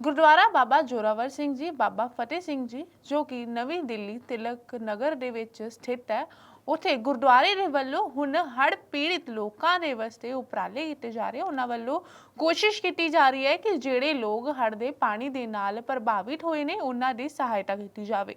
ਗੁਰਦੁਆਰਾ ਬਾਬਾ ਜੋਰਾਵਰ ਸਿੰਘ ਜੀ, ਬਾਬਾ ਫਤਿਹ ਸਿੰਘ ਜੀ, ਜੋ ਕਿ ਨਵੀਂ ਦਿੱਲੀ ਤਿਲਕ ਨਗਰ ਦੇ ਵਿੱਚ ਸਥਿਤ ਹੈ, ਉਥੇ ਗੁਰਦੁਆਰੇ ਦੇ ਵੱਲੋਂ ਹੁਣ ਹੜ੍ਹ ਪੀੜਿਤ ਲੋਕਾਂ ਦੇ ਵਾਸਤੇ ਉਪਰਾਲੇ ਕੀਤੇ ਜਾ ਰਹੇ ਉਹਨਾਂ ਵੱਲੋਂ ਕੋਸ਼ਿਸ਼ ਕੀਤੀ ਜਾ ਰਹੀ ਹੈ ਕਿ ਜਿਹੜੇ ਲੋਕ ਹੜ੍ਹ ਦੇ ਪਾਣੀ ਦੇ ਨਾਲ ਪ੍ਰਭਾਵਿਤ ਹੋਏ ਨੇ, ਉਹਨਾਂ ਦੀ ਸਹਾਇਤਾ ਕੀਤੀ ਜਾਵੇ।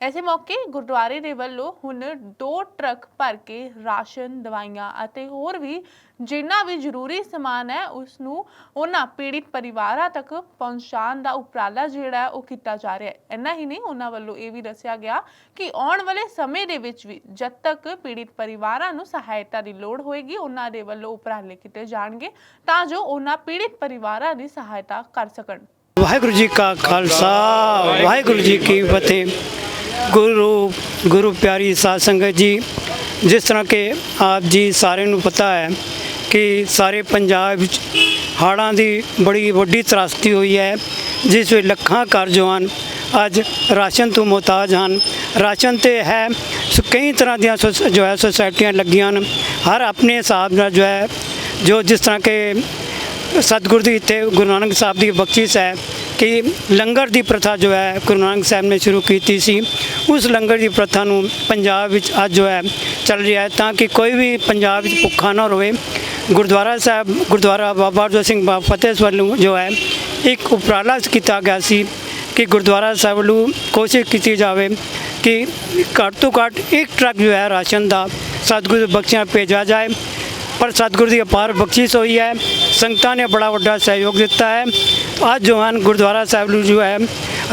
ਐਸੇ ਮੌਕੇ ਗੁਰਦੁਆਰੇ ਦੇ ਵੱਲੋਂ ਹੁਣ ਦੋ ਟਰੱਕ ਭਰ ਕੇ ਰਾਸ਼ਨ, ਦਵਾਈਆਂ ਅਤੇ ਹੋਰ ਵੀ ਜਿੰਨਾ ਵੀ ਜ਼ਰੂਰੀ ਸਮਾਨ ਹੈ ਉਸ ਨੂੰ ਉਹਨਾਂ ਪੀੜਿਤ ਪਰਿਵਾਰਾਂ ਤੱਕ ਪਹੁੰਚਾਉਣ ਦਾ ਉਪਰਾਲਾ ਜਿਹੜਾ ਹੈ, ਉਹ ਕੀਤਾ ਜਾ ਰਿਹਾ ਹੈ। ਇੰਨਾ ਹੀ ਨਹੀਂ, ਉਹਨਾਂ ਵੱਲੋਂ ਇਹ ਵੀ ਦੱਸਿਆ ਗਿਆ ਕਿ ਆਉਣ ਵਾਲੇ ਸਮੇਂ ਦੇ ਵਿੱਚ ਵੀ ਜਦ ਤੱਕ ਪੀੜਿਤ ਪਰਿਵਾਰਾਂ ਨੂੰ ਸਹਾਇਤਾ ਦੀ ਲੋੜ ਹੋਏਗੀ, ਉਹਨਾਂ ਦੇ ਵੱਲੋਂ ਉਪਰਾਲੇ ਕੀਤੇ ਜਾਣਗੇ ਤਾਂ ਜੋ ਉਹਨਾਂ ਪੀੜਿਤ ਪਰਿਵਾਰਾਂ ਦੀ ਸਹਾਇਤਾ ਕਰ ਸਕਣ। ਵਾਹਿਗੁਰੂ ਜੀ ਕਾ ਖਾਲਸਾ, ਵਾਹਿਗੁਰੂ ਜੀ ਕੀ ਫਤਿਹ। ਗੁਰੂ ਗੁਰੂ ਪਿਆਰੀ ਸਾਧ ਸੰਗਤ ਜੀ, ਜਿਸ ਤਰ੍ਹਾਂ ਕਿ ਆਪ ਜੀ ਸਾਰਿਆਂ ਨੂੰ ਪਤਾ ਹੈ ਕਿ ਸਾਰੇ ਪੰਜਾਬ ਵਿੱਚ ਹੜ੍ਹਾਂ ਦੀ ਬੜੀ ਵੱਡੀ ਤਰਾਸਦੀ ਹੋਈ ਹੈ, ਜਿਸ ਵਿੱਚ ਲੱਖਾਂ ਘਰ ਜਵਾਨ ਅੱਜ ਰਾਸ਼ਨ ਤੋਂ ਮੁਹਤਾਜ ਹਨ। ਰਾਸ਼ਨ ਤੇ ਹੈ, ਸੋ ਕਈ ਤਰ੍ਹਾਂ ਦੀਆਂ ਸੋਸ- ਜੋ ਹੈ, ਸੁਸਾਇਟੀਆਂ ਲੱਗੀਆਂ ਹਨ। ਹਰ ਆਪਣੇ ਹਿਸਾਬ ਨਾਲ ਜੋ ਹੈ, ਜੋ ਜਿਸ ਤਰ੍ਹਾਂ ਕਿ ਸਤਿਗੁਰੂ ਦੀ ਇੱਥੇ ਗੁਰੂ ਨਾਨਕ ਸਾਹਿਬ ਦੀ ਬਖਸ਼ਿਸ਼ ਹੈ ਕਿ ਲੰਗਰ ਦੀ ਪ੍ਰਥਾ ਜੋ ਹੈ ਗੁਰੂ ਨਾਨਕ ਸਾਹਿਬ ਨੇ ਸ਼ੁਰੂ ਕੀਤੀ ਸੀ। ਉਸ ਲੰਗਰ ਦੀ ਪ੍ਰਥਾ ਨੂੰ ਪੰਜਾਬ ਵਿੱਚ ਅੱਜ ਜੋ ਹੈ ਚੱਲ ਰਿਹਾ ਹੈ ਤਾਂ ਕਿ ਕੋਈ ਵੀ ਪੰਜਾਬ ਵਿੱਚ ਭੁੱਖਾ ਨਾ ਰਹੇ ਗੁਰਦੁਆਰਾ ਸਾਹਿਬ, ਗੁਰਦੁਆਰਾ ਬਾਬਾ ਜੋਤ ਸਿੰਘ ਬਾਬਾ ਫਤਿਹ ਵੱਲੋਂ ਜੋ ਹੈ ਇੱਕ ਉਪਰਾਲਾ ਕੀਤਾ ਗਿਆ ਸੀ ਕਿ ਗੁਰਦੁਆਰਾ ਸਾਹਿਬ ਵੱਲੋਂ ਕੋਸ਼ਿਸ਼ ਕੀਤੀ ਜਾਵੇ ਕਿ ਘੱਟ ਤੋਂ ਘੱਟ ਇੱਕ ਟਰੱਕ ਜੋ ਹੈ ਰਾਸ਼ਨ ਦਾ ਸਤਿਗੁਰੂ ਬਖਸ਼ਿਆ ਭੇਜਿਆ ਜਾਏ। ਪਰ ਸਤਿਗੁਰੂ ਦੀ ਅਪਾਰ ਬਖਸ਼ਿਸ਼ ਹੋਈ ਹੈ। ਸੰਗਤਾਂ ਨੇ ਬੜਾ ਵੱਡਾ ਸਹਿਯੋਗ ਦਿੱਤਾ ਹੈ। ਅੱਜ ਜੋ ਹਨ ਗੁਰਦੁਆਰਾ ਸਾਹਿਬ ਨੂੰ ਜੋ ਹੈ,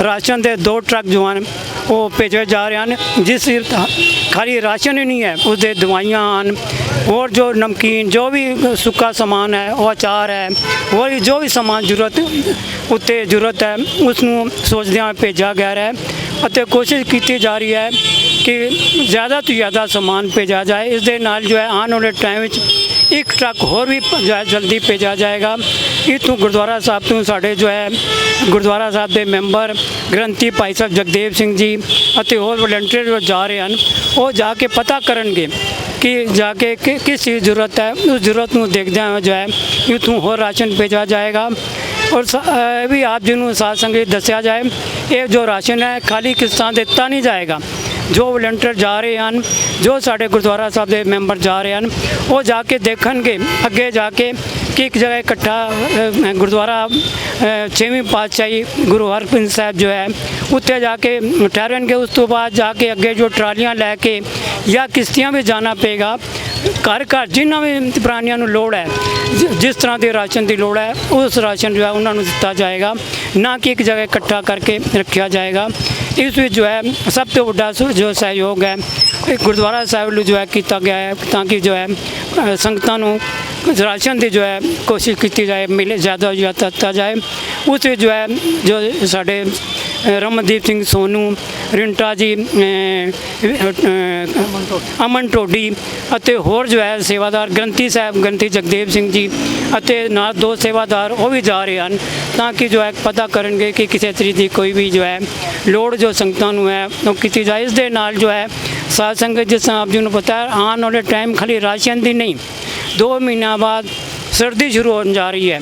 ਰਾਸ਼ਨ ਦੇ ਦੋ ਟਰੱਕ ਜੋ ਹਨ ਉਹ ਭੇਜੇ ਜਾ ਰਹੇ ਹਨ, ਜਿਸ ਖਾਲੀ ਰਾਸ਼ਨ ਹੀ ਨਹੀਂ ਹੈ ਉਹਦੇ ਦਵਾਈਆਂ ਹਨ। ਹੋਰ ਜੋ ਨਮਕੀਨ, ਜੋ ਵੀ ਸੁੱਕਾ ਸਮਾਨ ਹੈ, ਉਹ ਅਚਾਰ ਹੈ, ਹੋਰ ਵੀ ਜੋ ਵੀ ਸਮਾਨ ਜ਼ਰੂਰਤ ਉੱਤੇ ਜ਼ਰੂਰਤ ਹੈ ਉਸ ਨੂੰ ਸੋਚਦਿਆਂ ਭੇਜਿਆ ਗਿਆ ਹੈ ਅਤੇ ਕੋਸ਼ਿਸ਼ ਕੀਤੀ ਜਾ ਰਹੀ ਹੈ ਕਿ ਜ਼ਿਆਦਾ ਤੋਂ ਜ਼ਿਆਦਾ ਸਮਾਨ ਭੇਜਿਆ ਜਾਏ। ਇਸ ਦੇ ਨਾਲ ਜੋ ਹੈ, ਆਉਣ ਵਾਲੇ ਟਾਈਮ ਵਿੱਚ ਇੱਕ ਟਰੱਕ ਹੋਰ ਵੀ ਜੋ ਹੈ, ਜਲਦੀ ਭੇਜਿਆ ਜਾਏਗਾ। ਇੱਥੋਂ ਗੁਰਦੁਆਰਾ ਸਾਹਿਬ ਤੋਂ ਸਾਡੇ ਜੋ ਹੈ, ਗੁਰਦੁਆਰਾ ਸਾਹਿਬ ਦੇ ਮੈਂਬਰ ਗ੍ਰੰਥੀ ਭਾਈ ਸਾਹਿਬ ਜਗਦੇਵ ਸਿੰਘ ਜੀ ਅਤੇ ਹੋਰ ਵਲੰਟੀਅਰ ਜੋ ਜਾ ਰਹੇ ਹਨ, ਉਹ ਜਾ ਕੇ ਪਤਾ ਕਰਨਗੇ ਕਿ ਜਾ ਕੇ ਕਿ- ਕਿਸ ਚੀਜ਼ ਜ਼ਰੂਰਤ ਹੈ। ਉਸ ਜ਼ਰੂਰਤ ਨੂੰ ਦੇਖਦਿਆਂ ਹੋਇਆ ਜੋ ਹੈ, ਇੱਥੋਂ ਹੋਰ ਰਾਸ਼ਨ ਭੇਜਿਆ ਜਾਏਗਾ। ਔਰ ਇਹ ਵੀ ਆਪ ਜੀ ਨੂੰ ਸਾਧ ਸੰਗਤ ਦੱਸਿਆ ਜਾਏ, ਇਹ ਜੋ ਰਾਸ਼ਨ ਹੈ, ਖਾਲੀ ਕਿਸਾਨ ਦਿੱਤਾ ਨਹੀਂ ਜਾਏਗਾ। ਜੋ ਵਲੰਟੀਅਰ ਜਾ ਰਹੇ ਹਨ, ਜੋ ਸਾਡੇ ਗੁਰਦੁਆਰਾ ਸਾਹਿਬ ਦੇ ਮੈਂਬਰ ਜਾ ਰਹੇ ਹਨ, ਉਹ ਜਾ ਕੇ ਦੇਖਣਗੇ, ਅੱਗੇ ਜਾ ਕੇ ਕਿ ਇੱਕ ਜਗ੍ਹਾ ਇਕੱਠਾ ਗੁਰਦੁਆਰਾ ਛੇਵੀਂ ਪਾਤਸ਼ਾਹੀ ਗੁਰੂ ਹਰਗੋਬਿੰਦ ਸਾਹਿਬ ਜੋ ਹੈ, ਉੱਥੇ ਜਾ ਕੇ ਠਹਿਰਨਗੇ, ਉਸ ਤੋਂ ਬਾਅਦ ਜਾ ਕੇ ਅੱਗੇ ਜੋ ਟਰਾਲੀਆਂ ਲੈ ਕੇ ਜਾਂ ਕਿਸ਼ਤੀਆਂ ਵੀ ਜਾਣਾ ਪਏਗਾ ਘਰ ਘਰ ਜਿਨ੍ਹਾਂ ਵੀ ਪ੍ਰਾਣੀਆਂ ਨੂੰ ਲੋੜ ਹੈ ਜਿਸ ਤਰ੍ਹਾਂ ਦੇ ਰਾਸ਼ਨ ਦੀ ਲੋੜ ਹੈ, ਉਸ ਰਾਸ਼ਨ ਜੋ ਹੈ ਉਹਨਾਂ ਨੂੰ ਦਿੱਤਾ ਜਾਏਗਾ। ਨਾ ਕਿ ਇੱਕ ਜਗ੍ਹਾ ਇਕੱਠਾ ਕਰਕੇ ਰੱਖਿਆ ਜਾਏਗਾ। ਇਸ ਵਿੱਚ ਜੋ ਹੈ ਸਭ ਤੋਂ ਵੱਡਾ ਸੁ- ਜੋ ਸਹਿਯੋਗ ਹੈ ਗੁਰਦੁਆਰਾ ਸਾਹਿਬ ਨੂੰ ਜੋ ਹੈ ਕੀਤਾ ਗਿਆ ਹੈ, ਤਾਂ ਕਿ ਜੋ ਹੈ ਸੰਗਤਾਂ ਨੂੰ ਰਾਸ਼ਨ ਦੀ ਜੋ ਹੈ ਕੋਸ਼ਿਸ਼ ਕੀਤੀ ਜਾਏ, ਮਿਲੇ, ਜ਼ਿਆਦਾ ਜ਼ਿਆਦਾ ਦਿੱਤਾ ਜਾਏ। ਉਸ ਵਿੱਚ ਜੋ ਹੈ, ਜੋ ਸਾਡੇ ਰਮਨਦੀਪ ਸਿੰਘ ਸੋਨੂ, ਰਿੰਟਾ ਜੀ ਅਮਨ ਟੋਡੀ ਅਤੇ ਹੋਰ ਜੋ ਹੈ ਸੇਵਾਦਾਰ ਗ੍ਰੰਥੀ ਸਾਹਿਬ, ਗ੍ਰੰਥੀ ਜਗਦੇਵ ਸਿੰਘ ਜੀ ਅਤੇ ਨਾਲ ਦੋ ਸੇਵਾਦਾਰ ਉਹ ਵੀ ਜਾ ਰਹੇ ਹਨ ਤਾਂ ਕਿ ਜੋ ਹੈ ਪਤਾ ਕਰਨਗੇ ਕਿ ਕਿਸੇ ਤਰੀਕੇ ਦੀ ਕੋਈ ਵੀ ਜੋ ਹੈ ਲੋੜ ਜੋ ਸੰਗਤਾਂ ਨੂੰ ਹੈ ਉਹ ਕੀਤੀ ਜਾਏ। ਇਸ ਦੇ ਨਾਲ ਜੋ ਹੈ ਸਾਧ ਸੰਗਤ ਜਿਸ ਤਰ੍ਹਾਂ ਆਪ ਜੀ ਨੂੰ ਪਤਾ ਹੈ, ਆਉਣ ਵਾਲੇ ਟਾਈਮ ਖਾਲੀ ਰਾਸ਼ਨ ਦੀ ਨਹੀਂ, ਦੋ ਮਹੀਨਿਆਂ ਬਾਅਦ ਸਰਦੀ ਸ਼ੁਰੂ ਹੋਣ ਜਾ ਰਹੀ ਹੈ।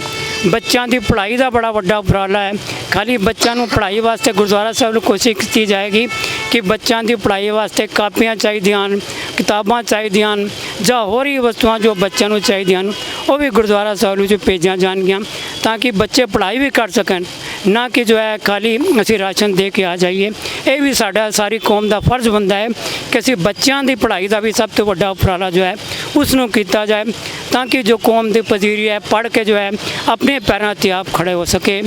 ਬੱਚਿਆਂ ਦੀ ਪੜ੍ਹਾਈ ਦਾ ਬੜਾ ਵੱਡਾ ਉਪਰਾਲਾ ਹੈ। ਖਾਲੀ ਬੱਚਿਆਂ ਨੂੰ ਪੜ੍ਹਾਈ ਵਾਸਤੇ ਗੁਰਦੁਆਰਾ ਸਾਹਿਬ ਨੂੰ ਕੋਸ਼ਿਸ਼ ਕੀਤੀ ਜਾਏਗੀ ਕਿ ਬੱਚਿਆਂ ਦੀ ਪੜ੍ਹਾਈ ਵਾਸਤੇ ਕਾਪੀਆਂ ਚਾਹੀਦੀਆਂ ਹਨ, ਕਿਤਾਬਾਂ ਚਾਹੀਦੀਆਂ ਹਨ ਜਾਂ ਹੋਰ ਹੀ ਵਸਤੂਆਂ ਜੋ ਬੱਚਿਆਂ ਨੂੰ ਚਾਹੀਦੀਆਂ ਹਨ, ਉਹ ਵੀ ਗੁਰਦੁਆਰਾ ਸਾਹਿਬ ਵਿੱਚ ਭੇਜੀਆਂ ਜਾਣਗੀਆਂ ਤਾਂ ਕਿ ਬੱਚੇ ਪੜ੍ਹਾਈ ਵੀ ਕਰ ਸਕਣ। ਨਾ ਕਿ ਜੋ ਹੈ ਖਾਲੀ ਅਸੀਂ ਰਾਸ਼ਨ ਦੇ ਕੇ ਆ ਜਾਈਏ। ਇਹ ਵੀ ਸਾਡਾ ਸਾਰੀ ਕੌਮ ਦਾ ਫਰਜ਼ ਬਣਦਾ ਹੈ ਕਿ ਅਸੀਂ ਬੱਚਿਆਂ ਦੀ ਪੜ੍ਹਾਈ ਦਾ ਵੀ ਸਭ ਤੋਂ ਵੱਡਾ ਉਪਰਾਲਾ ਜੋ ਹੈ ਉਸ ਨੂੰ ਕੀਤਾ ਜਾਏ ਤਾਂ ਕਿ ਜੋ ਕੌਮ ਦੀ ਪਜ਼ੀਰੀ ਹੈ, ਪੜ੍ਹ ਕੇ ਜੋ ਹੈ, ਆਪਣੇ ਪੈਰਾਂ 'ਤੇ ਆਪ ਖੜੇ ਹੋ ਸਕੇ।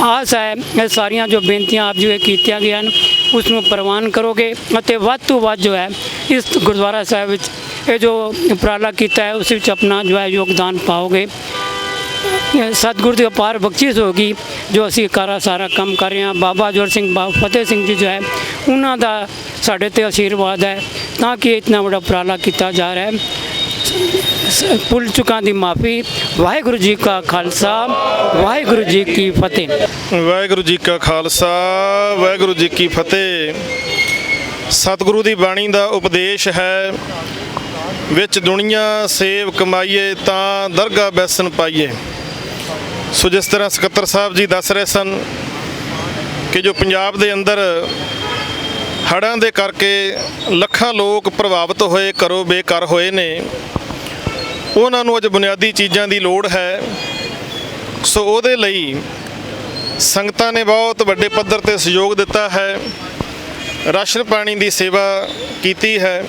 ਆਸ ਹੈ, ਇਹ ਸਾਰੀਆਂ ਜੋ ਬੇਨਤੀਆਂ ਆਪ ਜੋ ਇਹ ਕੀਤੀਆਂ ਗਈਆਂ ਹਨ ਉਸ ਨੂੰ ਪ੍ਰਵਾਨ ਕਰੋਗੇ ਅਤੇ ਵੱਧ ਤੋਂ ਵੱਧ ਜੋ ਹੈ, ਇਸ ਗੁਰਦੁਆਰਾ ਸਾਹਿਬ ਵਿੱਚ ਇਹ ਜੋ ਉਪਰਾਲਾ ਕੀਤਾ ਹੈ, ਉਸ ਵਿੱਚ ਆਪਣਾ ਜੋ ਹੈ ਯੋਗਦਾਨ ਪਾਓਗੇ। ਸਤਿਗੁਰੂ ਦੀ ਅਪਾਰ ਬਖਸ਼ਿਸ਼ ਹੋਗੀ ਜੋ ਅਸੀਂ ਕਾਰਾ ਸਾਰਾ ਕੰਮ ਕਰ ਰਹੇ ਹਾਂ। ਬਾਬਾ ਜੋਰ ਸਿੰਘ, ਬਾਬਾ ਫਤਿਹ ਸਿੰਘ ਜੀ ਜੋ ਹੈ, ਉਹਨਾਂ ਦਾ ਸਾਡੇ ਤੇ ਆਸ਼ੀਰਵਾਦ ਹੈ, ਤਾਂ ਕਿ ਇਤਨਾ ਵੱਡਾ ਉਪਰਾਲਾ ਕੀਤਾ ਜਾ ਰਿਹਾ ਹੈ। ਸ- ਭੁੱਲ ਚੁੱਕਾਂ ਦੀ ਮਾਫੀ, ਵਾਹਿਗੁਰੂ ਜੀ ਕਾ ਖਾਲਸਾ, ਵਾਹਿਗੁਰੂ ਜੀ ਕੀ ਫਤਿਹ। ਵਾਹਿਗੁਰੂ ਜੀ ਕਾ ਖਾਲਸਾ, ਵਾਹਿਗੁਰੂ ਜੀ ਕੀ ਫਤਿਹ। ਸਤਿਗੁਰੂ ਦੀ ਬਾਣੀ ਦਾ ਉਪਦੇਸ਼ ਹੈ, ਵਿੱਚ ਦੁਨੀਆ ਸੇਵ ਕਮਾਈਏ ਤਾਂ ਦਰਗਾ ਬੈਸਨ ਪਾਈਏ। ਸੋ ਜਿਸ ਤਰ੍ਹਾਂ ਸਕੱਤਰ ਸਾਹਿਬ ਜੀ ਦੱਸ ਰਹੇ ਸਨ ਕਿ ਜੋ ਪੰਜਾਬ ਦੇ ਅੰਦਰ ਹੜ੍ਹਾਂ ਦੇ ਕਰਕੇ ਲੱਖਾਂ ਲੋਕ ਪ੍ਰਭਾਵਿਤ ਹੋਏ, ਘਰੋਂ ਬੇਕਾਰ ਹੋਏ ਨੇ, ਉਹਨਾਂ ਨੂੰ ਅੱਜ ਬੁਨਿਆਦੀ ਚੀਜ਼ਾਂ ਦੀ ਲੋੜ ਹੈ। ਸੋ ਉਹਦੇ ਲਈ ਸੰਗਤਾਂ ਨੇ ਬਹੁਤ ਵੱਡੇ ਪੱਧਰ ਤੇ ਸਹਿਯੋਗ ਦਿੱਤਾ ਹੈ। ਰਾਸ਼ਨ ਪਾਣੀ ਦੀ ਸੇਵਾ ਕੀਤੀ ਹੈ।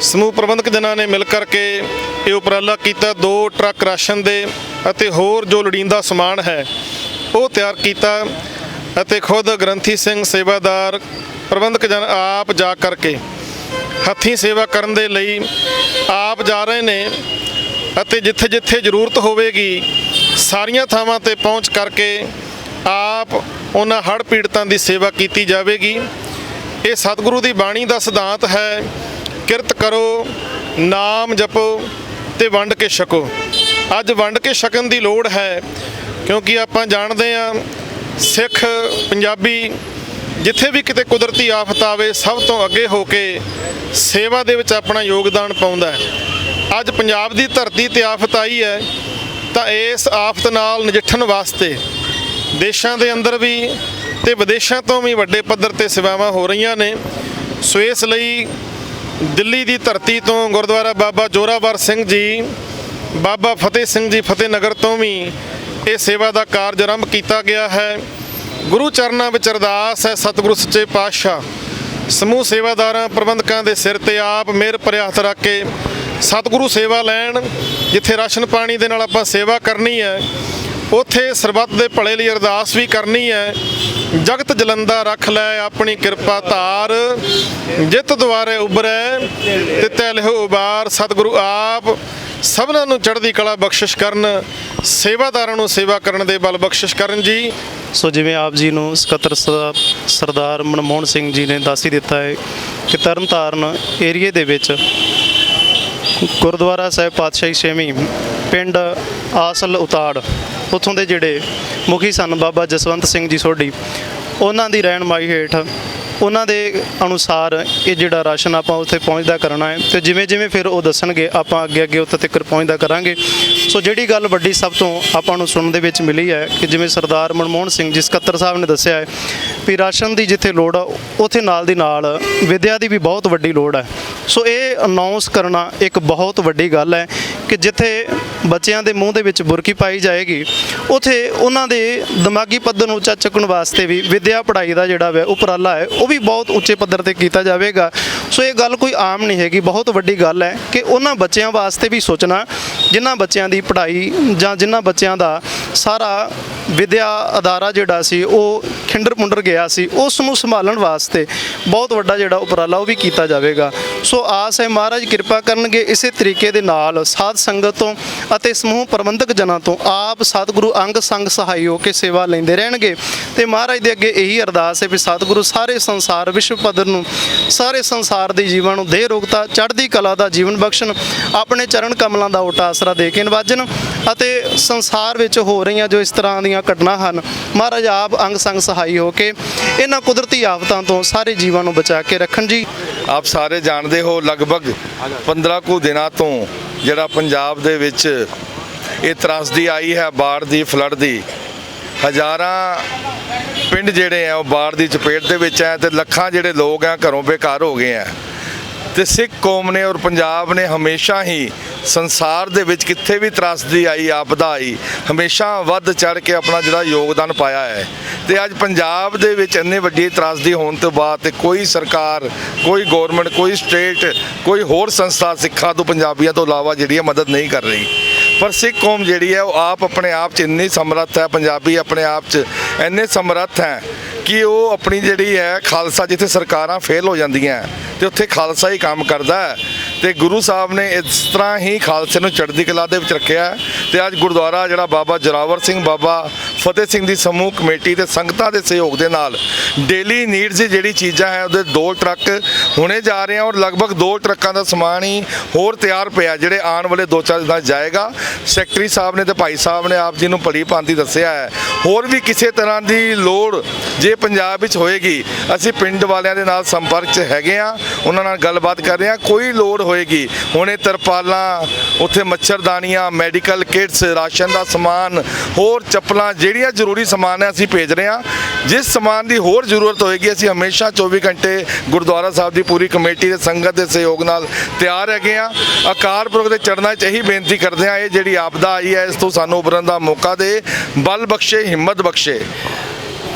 ਸਮੂਹ ਪ੍ਰਬੰਧਕ ਜਨਾਂ ਨੇ ਮਿਲ ਕਰਕੇ ਇਹ ਉਪਰਾਲਾ ਕੀਤਾ। ਦੋ ਟਰੱਕ ਰਾਸ਼ਨ ਦੇ ਅਤੇ ਹੋਰ ਜੋ ਲੋੜੀਂਦਾ ਸਮਾਨ ਹੈ, ਉਹ ਤਿਆਰ ਕੀਤਾ ਅਤੇ ਖੁਦ ਗ੍ਰੰਥੀ ਸਿੰਘ ਸੇਵਾਦਾਰ, ਪ੍ਰਬੰਧਕ ਜਨ ਆਪ ਜਾ ਕਰਕੇ ਹੱਥੀਂ ਸੇਵਾ ਕਰਨ ਦੇ ਲਈ ਆਪ ਜਾ ਰਹੇ ਨੇ ਅਤੇ ਜਿੱਥੇ ਜਿੱਥੇ ਜ਼ਰੂਰਤ ਹੋਵੇਗੀ, ਸਾਰੀਆਂ ਥਾਵਾਂ ਤੇ ਪਹੁੰਚ ਕਰਕੇ ਆਪ ਉਹਨਾਂ ਹੜ੍ਹ ਪੀੜਤਾਂ ਦੀ ਸੇਵਾ ਕੀਤੀ ਜਾਵੇਗੀ। ਇਹ ਸਤਿਗੁਰੂ ਦੀ ਬਾਣੀ ਦਾ ਸਿਧਾਂਤ ਹੈ, ਕਿਰਤ ਕਰੋ, ਨਾਮ ਜਪੋ ਤੇ ਵੰਡ ਕੇ ਛਕੋ। ਅੱਜ ਵੰਡ ਕੇ ਛਕਣ ਦੀ ਲੋੜ ਹੈ, ਕਿਉਂਕਿ ਆਪਾਂ ਜਾਣਦੇ ਹਾਂ ਸਿੱਖ ਪੰਜਾਬੀ ਜਿੱਥੇ ਵੀ ਕਿਤੇ ਕੁਦਰਤੀ ਆਫਤ ਆਵੇ, ਸਭ ਤੋਂ ਅੱਗੇ ਹੋ ਕੇ ਸੇਵਾ ਦੇ ਵਿੱਚ ਆਪਣਾ ਯੋਗਦਾਨ ਪਾਉਂਦਾ ਹੈ। ਅੱਜ ਪੰਜਾਬ ਦੀ ਧਰਤੀ ਤੇ ਆਫਤ ਆਈ ਹੈ, ਤਾਂ ਇਸ ਆਫਤ ਨਾਲ ਨਜਿੱਠਣ ਵਾਸਤੇ ਦੇਸ਼ਾਂ ਦੇ ਅੰਦਰ ਵੀ ਤੇ ਵਿਦੇਸ਼ਾਂ ਤੋਂ ਵੀ ਵੱਡੇ ਪੱਧਰ ਤੇ ਸੇਵਾਵਾਂ ਹੋ ਰਹੀਆਂ ਨੇ। ਸੋ ਇਸ ਲਈ ਦਿੱਲੀ ਦੀ ਧਰਤੀ ਤੋਂ ਗੁਰਦੁਆਰਾ ਬਾਬਾ ਜੋਰਾਵਰ ਸਿੰਘ ਜੀ ਬਾਬਾ ਫਤਿਹ ਸਿੰਘ ਜੀ ਫਤਿਹ ਨਗਰ ਤੋਂ ਵੀ ਇਹ ਸੇਵਾ ਦਾ ਕਾਰਜ ਆਰੰਭ ਕੀਤਾ ਗਿਆ ਹੈ। ਗੁਰੂ ਚਰਨਾਂ ਵਿੱਚ ਅਰਦਾਸ ਹੈ, ਸਤਿਗੁਰੂ ਸੱਚੇ ਪਾਤਸ਼ਾਹ। ਸਮੂਹ ਸੇਵਾਦਾਰਾਂ, ਪ੍ਰਬੰਧਕਾਂ ਦੇ ਸਿਰ ਤੇ ਆਪ ਮਿਹਰ ਭਰਿਆ ਹੱਥ ਰੱਖ ਕੇ ਸਤਿਗੁਰੂ ਸੇਵਾ ਲੈਣ, ਜਿੱਥੇ ਰਾਸ਼ਨ ਪਾਣੀ ਦੇ ਨਾਲ ਆਪਾਂ ਸੇਵਾ ਕਰਨੀ ਹੈ, ਉਥੇ ਸਰਬੱਤ ਦੇ ਭਲੇ ਲਈ ਅਰਦਾਸ ਵੀ ਕਰਨੀ ਹੈ। ਜਗਤ ਜਲੰਦਾ ਰੱਖ ਲੈ ਆਪਣੀ ਕਿਰਪਾ ਧਾਰ, ਜਿਤ ਦੁਆਰੇ ਉਬਰੈ ਤੇ ਤੈ ਲਿਹੋ ਉਬਾਰ। ਸਤਿਗੁਰੂ ਆਪ ਸਭਨਾਂ ਨੂੰ ਚੜ੍ਹਦੀ ਕਲਾ ਬਖਸ਼ਿਸ਼ ਕਰਨ, ਸੇਵਾਦਾਰਾਂ ਨੂੰ ਸੇਵਾ ਕਰਨ ਦੇ ਬਲ ਬਖਸ਼ਿਸ਼ ਕਰਨ ਜੀ। ਸੋ ਜਿਵੇਂ ਆਪ ਜੀ ਨੂੰ ਸਕੱਤਰ ਸਰਦਾਰ ਮਨਮੋਹਨ ਸਿੰਘ ਜੀ ਨੇ ਦੱਸ ਹੀ ਦਿੱਤਾ ਹੈ ਕਿ ਤਰਨਤਾਰਨ ਏਰੀਏ ਦੇ ਵਿੱਚ ਗੁਰਦੁਆਰਾ ਸਾਹਿਬ ਪਾਤਸ਼ਾਹੀ ਛੇਵੀਂ ਪਿੰਡ ਆਸਲ ਉਤਾੜ, ਉੱਥੋਂ ਦੇ ਜਿਹੜੇ ਮੁਖੀ ਸਨ ਬਾਬਾ ਜਸਵੰਤ ਸਿੰਘ ਜੀ ਸੋਢੀ, ਉਹਨਾਂ ਦੀ ਰਹਿਨਮਾਈ ਹੇਠ ਉਹਨਾਂ ਦੇ ਅਨੁਸਾਰ ਇਹ ਜਿਹੜਾ ਰਾਸ਼ਨ ਆਪਾਂ ਉੱਥੇ ਪਹੁੰਚਦਾ ਕਰਨਾ ਹੈ ਤੇ ਜਿਵੇਂ ਜਿਵੇਂ ਫਿਰ ਉਹ ਦੱਸਣਗੇ, ਆਪਾਂ ਅੱਗੇ ਅੱਗੇ ਉੱਥੇ ਤੱਕ ਪਹੁੰਚਦਾ ਕਰਾਂਗੇ। ਸੋ ਜਿਹੜੀ ਗੱਲ ਵੱਡੀ ਸਭ ਤੋਂ ਆਪਾਂ ਨੂੰ ਸੁਣਨ ਦੇ ਵਿੱਚ ਮਿਲੀ ਹੈ ਕਿ ਜਿਵੇਂ ਸਰਦਾਰ ਮਨਮੋਹਨ ਸਿੰਘ ਜੀ ਸਕੱਤਰ ਸਾਹਿਬ ਨੇ ਦੱਸਿਆ ਹੈ ਵੀ ਰਾਸ਼ਨ ਦੀ ਜਿੱਥੇ ਲੋੜ ਆ, ਉੱਥੇ ਨਾਲ ਦੀ ਨਾਲ ਵਿਦਿਆ ਦੀ ਵੀ ਬਹੁਤ ਵੱਡੀ ਲੋੜ ਹੈ। ਸੋ ਇਹ ਅਨਾਉਂਸ ਕਰਨਾ ਇੱਕ ਬਹੁਤ ਵੱਡੀ ਗੱਲ ਹੈ ਕਿ ਜਿੱਥੇ ਬੱਚਿਆਂ ਦੇ ਮੂੰਹ ਦੇ ਵਿੱਚ ਬੁਰਕੀ ਪਾਈ ਜਾਏਗੀ। ਉਥੇ ਉਹਨਾਂ ਦੇ ਦਿਮਾਗੀ ਪੱਧਰ ਨੂੰ ਉੱਚਾ ਚੁੱਕਣ ਵਾਸਤੇ ਵੀ ਵਿਦਿਆ ਪੜ੍ਹਾਈ ਦਾ ਜਿਹੜਾ ਵਾ ਉਪਰਾਲਾ ਹੈ, ਉਹ ਵੀ ਬਹੁਤ ਉੱਚੇ ਪੱਧਰ ਤੇ ਕੀਤਾ ਜਾਵੇਗਾ। ਸੋ ਇਹ ਗੱਲ ਕੋਈ ਆਮ ਨਹੀਂ ਹੈਗੀ, ਬਹੁਤ ਵੱਡੀ ਗੱਲ ਹੈ ਕਿ ਉਹਨਾਂ ਬੱਚਿਆਂ ਵਾਸਤੇ ਵੀ ਸੋਚਣਾ, ਜਿਨ੍ਹਾਂ ਬੱਚਿਆਂ ਦੀ ਪੜ੍ਹਾਈ ਜਾਂ ਜਿਨ੍ਹਾਂ ਬੱਚਿਆਂ ਦਾ ਸਾਰਾ ਵਿਦਿਆ ਅਦਾਰਾ ਜਿਹੜਾ ਸੀ, ਉਹ ਖਿੰਡਰ ਪੁੰਡਰ ਗਿਆ ਸੀ, ਉਸ ਨੂੰ ਸੰਭਾਲਣ ਵਾਸਤੇ ਬਹੁਤ ਵੱਡਾ ਜਿਹੜਾ ਉਪਰਾਲਾ ਉਹ ਵੀ ਕੀਤਾ ਜਾਵੇਗਾ। ਸੋ ਆਸ ਹੈ ਮਹਾਰਾਜ, ਕਿਰਪਾ ਕਰਨਗੇ ਇਸੇ ਤਰੀਕੇ ਦੇ ਨਾਲ ਸਾਧ ਸੰਗਤ ਤੋਂ ਅਤੇ ਸਮੂਹ ਪ੍ਰਬੰਧਕ ਜਨਾਂ ਤੋਂ ਆਪ ਸਤਿਗੁਰੂ ਅੰਗ ਸੰਗ ਸਹਾਈ ਹੋ ਕੇ ਸੇਵਾ ਲੈਂਦੇ ਰਹਿਣਗੇ। ਤੇ ਮਹਾਰਾਜ ਦੇ ਅੱਗੇ ਇਹੀ ਅਰਦਾਸ ਹੈ ਵੀ ਸਤਿਗੁਰੂ ਸਾਰੇ ਸੰਸਾਰ, ਵਿਸ਼ਵ ਪੱਧਰ ਨੂੰ, ਸਾਰੇ ਸੰਸਾਰ ਦੇ ਜੀਵਾਂ ਨੂੰ ਦੇ ਰੋਗਤਾ, ਚੜ੍ਹਦੀ ਕਲਾ ਦਾ ਜੀਵਨ ਬਖਸ਼ਣ, ਆਪਣੇ ਚਰਨ ਕਮਲਾਂ ਦਾ ਓਟਾ ਆਸਰਾ ਦੇ ਕੇ ਨਿਵਾਜਣ ਅਤੇ ਸੰਸਾਰ ਵਿੱਚ ਹੋ ਰਹੀਆਂ ਜੋ ਇਸ ਤਰ੍ਹਾਂ ਦੀਆਂ ਘਟਨਾ ਹਨ, ਮਹਾਰਾਜ ਆਪ ਅੰਗ ਸੰਗ ਸਹਾਈ ਹੋ ਕੇ ਇਹਨਾਂ ਕੁਦਰਤੀ ਆਫਤਾਂ ਤੋਂ ਸਾਰੇ ਜੀਵਾਂ ਨੂੰ ਬਚਾ ਕੇ ਰੱਖਣ ਜੀ। ਆਪ ਸਾਰੇ ਜਾਣਦੇ ਹੋ ਲਗਭਗ 15 ਕੁ ਦਿਨਾਂ ਤੋਂ ਜਿਹੜਾ ਪੰਜਾਬ ਦੇ ਵਿੱਚ ਇਹ ਤਰਾਸਦੀ ਆਈ ਹੈ, ਬਾੜ ਦੀ, ਫਲੱਡ ਦੀ। ਹਜ਼ਾਰਾਂ ਪਿੰਡ ਜਿਹੜੇ ਆ, ਉਹ ਬਾੜ ਦੀ ਚਪੇਟ ਦੇ ਵਿੱਚ ਹੈ ਤੇ ਲੱਖਾਂ ਜਿਹੜੇ ਲੋਕ ਆ, ਘਰੋਂ ਬੇਕਾਰ ਹੋ ਗਏ ਆ। ਤੇ ਸਿੱਖ ਕੌਮ ਨੇ ਔਰ ਪੰਜਾਬ ਨੇ ਹਮੇਸ਼ਾ ਹੀ ਸੰਸਾਰ ਦੇ ਵਿੱਚ ਕਿੱਥੇ ਵੀ ਤਰਾਸਦੀ ਆਈ, ਆਪਦਾ ਆਈ, ਹਮੇਸ਼ਾ ਵੱਧ ਚੜ ਕੇ ਆਪਣਾ ਜਿਹੜਾ ਯੋਗਦਾਨ ਪਾਇਆ ਹੈ। ਤੇ ਅੱਜ ਪੰਜਾਬ ਦੇ ਵਿੱਚ ਇੰਨੇ ਵੱਡੀ ਤਰਾਸਦੀ ਹੋਣ ਤੋਂ ਬਾਅਦ ਤੇ ਕੋਈ ਸਰਕਾਰ, ਕੋਈ ਗਵਰਨਮੈਂਟ ਕੋਈ ਸਟੇਟ ਕੋਈ ਹੋਰ ਸੰਸਥਾ ਸਿੱਖਾਂ ਤੋਂ ਪੰਜਾਬੀਆਂ ਤੋਂ ਇਲਾਵਾ ਜਿਹੜੀ ਹੈ ਮਦਦ ਨਹੀਂ ਕਰ ਰਹੀ। ਪਰ ਸਿੱਖ ਕੌਮ ਜਿਹੜੀ ਹੈ ਉਹ ਆਪ ਆਪਣੇ ਆਪ 'ਚ ਇੰਨੀ ਸਮਰੱਥ ਹੈ, ਪੰਜਾਬੀ ਆਪਣੇ ਆਪ 'ਚ ਇੰਨੇ ਸਮਰੱਥ ਹੈ ਕਿ ਉਹ ਆਪਣੀ ਜਿਹੜੀ ਹੈ ਖਾਲਸਾ ਜਿੱਥੇ ਸਰਕਾਰਾਂ ਫੇਲ ਹੋ ਜਾਂਦੀਆਂ ਤੇ ਉੱਥੇ ਖਾਲਸਾ ਹੀ ਕੰਮ ਕਰਦਾ ਹੈ। ਤੇ ਗੁਰੂ ਸਾਹਿਬ ਨੇ ਇਸ ਤਰ੍ਹਾਂ ਹੀ ਖਾਲਸੇ ਨੂੰ ਚੜ੍ਹਦੀ ਕਲਾ ਦੇ ਵਿੱਚ ਰੱਖਿਆ ਹੈ। ਤੇ ਅੱਜ ਗੁਰਦੁਆਰਾ ਜਿਹੜਾ ਬਾਬਾ ਜੋਰਾਵਰ ਸਿੰਘ ਬਾਬਾ ਫਤਿਹ ਸਿੰਘ ਦੀ ਸਮੂਹ ਕਮੇਟੀ ਤੇ ਸੰਗਤਾਂ ਦੇ ਸਹਿਯੋਗ ਦੇ ਨਾਲ ਡੇਲੀ ਨੀਡਸ ਜਿਹੜੀ ਚੀਜ਼ਾਂ ਹੈ, ਉਹਦੇ ਦੋ ਟਰੱਕ ਹੁਣੇ ਜਾ ਰਹੇ ਆ ਔਰ ਲਗਭਗ ਦੋ ਟਰੱਕਾਂ ਦਾ ਸਮਾਨ ਹੀ ਹੋਰ ਤਿਆਰ ਪਿਆ, ਜਿਹੜੇ ਆਉਣ ਵਾਲੇ ਦੋ ਚਾਰ ਦਿਨਾਂ ਜਾਏਗਾ। ਸੈਕਟਰੀ ਸਾਹਿਬ ਨੇ ਤੇ ਭਾਈ ਸਾਹਿਬ ਨੇ ਆਪ ਜੀ ਨੂੰ ਭਲੀ ਭਾਂਤੀ ਦੱਸਿਆ ਹੈ। ਹੋਰ ਵੀ ਕਿਸੇ ਤਰ੍ਹਾਂ ਦੀ ਲੋੜ ਜੇ ਪੰਜਾਬ ਵਿੱਚ ਹੋਏਗੀ, ਅਸੀਂ ਪਿੰਡ ਵਾਲਿਆਂ ਦੇ ਨਾਲ ਸੰਪਰਕ 'ਚ ਹੈਗੇ ਆ, ਉਹਨਾਂ ਨਾਲ ਗੱਲਬਾਤ ਕਰ ਰਹੇ ਆ। ਕੋਈ ਲੋੜ ਹੋਏਗੀ, ਹੁਣੇ ਤਰਪਾਲਾਂ, ਉੱਥੇ ਮੱਛਰਦਾਨੀਆਂ ਮੈਡੀਕਲ ਕਿਟਸ ਰਾਸ਼ਨ ਦਾ ਸਮਾਨ, ਹੋਰ ਚੱਪਲਾਂ ਜਿਹੜੀਆਂ ਜ਼ਰੂਰੀ ਸਮਾਨ ਹੈ, ਅਸੀਂ ਭੇਜ ਰਹੇ ਹਾਂ। ਜਿਸ ਸਮਾਨ ਦੀ ਹੋਰ ਜ਼ਰੂਰਤ ਹੋਏਗੀ, ਅਸੀਂ ਹਮੇਸ਼ਾ 24 ਘੰਟੇ ਗੁਰਦੁਆਰਾ ਸਾਹਿਬ ਦੀ ਪੂਰੀ ਕਮੇਟੀ ਦੇ ਸੰਗਤ ਦੇ ਸਹਿਯੋਗ ਨਾਲ ਤਿਆਰ ਹੈਗੇ ਆ ਅਕਾਲ ਪੁਰਖ ਦੇ ਚਰਨਾਂ 'ਚ ਇਹੀ ਬੇਨਤੀ ਕਰਦੇ ਆ ਇਹ ਜਿਹੜੀ ਆਪਦਾ ਆਈ ਹੈ, ਇਸ ਤੋਂ ਸਾਨੂੰ ਉਭਰਨ ਦਾ ਮੌਕਾ ਦੇ। ਬਲ ਬਖਸ਼ੇ, ਹਿੰਮਤ ਬਖਸ਼ੇ।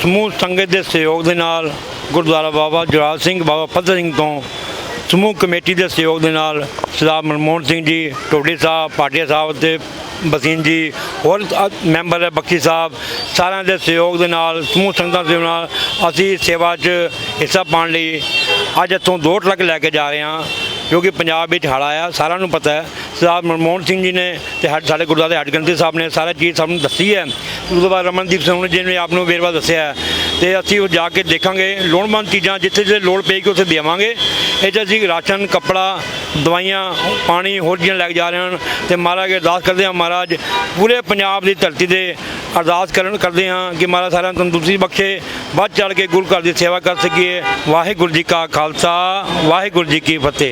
ਸਮੂਹ ਸੰਗਤ ਦੇ ਸਹਿਯੋਗ ਦੇ ਨਾਲ ਗੁਰਦੁਆਰਾ ਬਾਬਾ ਜੁਰਾਜ ਸਿੰਘ, ਬਾਬਾ ਫਤਿਹ ਸਿੰਘ ਤੋਂ ਸਮੂਹ ਕਮੇਟੀ ਦੇ ਸਹਿਯੋਗ ਦੇ ਨਾਲ ਸਰਦਾਰ ਮਨਮੋਹਨ ਸਿੰਘ ਜੀ, ਟੋਡੇ ਸਾਹਿਬ, ਪਾਟਿਆ ਸਾਹਿਬ ਤੇ ਬਸੀਨ ਜੀ, ਹੋਰ ਮੈਂਬਰ ਹੈ ਬਖਸ਼ੀ ਸਾਹਿਬ, ਸਾਰਿਆਂ ਦੇ ਸਹਿਯੋਗ ਦੇ ਨਾਲ, ਸਮੂਹ ਸੰਗਤਾਂ ਦੇ ਨਾਲ ਅਸੀਂ ਸੇਵਾ 'ਚ ਹਿੱਸਾ ਪਾਉਣ ਲਈ ਅੱਜ ਇੱਥੋਂ ਦੋ ਟਰੱਕ ਲੈ ਕੇ ਜਾ ਰਹੇ ਹਾਂ ਕਿਉਂਕਿ ਪੰਜਾਬ ਵਿੱਚ ਹੜ੍ਹ ਆਇਆ, ਸਾਰਿਆਂ ਨੂੰ ਪਤਾ ਹੈ। ਸਰਦਾਰ ਮਨਮੋਹਨ ਸਿੰਘ ਜੀ ਨੇ ਤੇ ਸਾਡੇ ਸਾਡੇ ਗੁਰਦੁਆਰੇ ਹੱਡਗੰਤੀ ਸਾਹਿਬ ਨੇ, ਸਾਰਾ ਚੀਜ਼ ਸਭ ਨੂੰ ਦੱਸੀ ਹੈ। ਉਸ ਤੋਂ ਬਾਅਦ ਰਮਨਦੀਪ ਸਿੰਘ ਜੀ ਨੇ ਆਪ ਨੂੰ ਵੇਰਵਾ ਦੱਸਿਆ ਤੇ ਅਸੀਂ ਉਹ ਜਾ ਕੇ ਦੇਖਾਂਗੇ। ਲੋੜਵੰਦ ਚੀਜ਼ਾਂ ਜਿੱਥੇ ਜਿੱਥੇ ਲੋੜ ਪਏਗੀ ਉੱਥੇ ਦੇਵਾਂਗੇ। ਇਹ 'ਚ ਅਸੀਂ ਰਾਸ਼ਨ, ਕੱਪੜਾ, ਦਵਾਈਆਂ, ਪਾਣੀ ਹੋਰ ਚੀਜ਼ਾਂ ਲੈ ਕੇ ਜਾ ਰਹੇ ਹਨ ਤੇ ਮਹਾਰਾਜ ਅੱਗੇ ਅਰਦਾਸ ਕਰਦੇ ਹਾਂ ਮਹਾਰਾਜ ਪੂਰੇ ਪੰਜਾਬ ਦੀ ਧਰਤੀ ਦੇ ਅਰਦਾਸ ਕਰਨ ਕਰਦੇ ਹਾਂ ਕਿ ਮਹਾਰਾਜ ਸਾਰਿਆਂ ਨੂੰ ਤੰਦਰੁਸਤੀ ਬਖਸ਼ੇ, ਵੱਧ ਚੜ ਕੇ ਗੁਰੂ ਘਰ ਦੀ ਸੇਵਾ ਕਰ ਸਕੀਏ। ਵਾਹਿਗੁਰੂ ਜੀ ਕਾ ਖਾਲਸਾ, ਵਾਹਿਗੁਰੂ ਜੀ ਕੀ ਫਤਿਹ।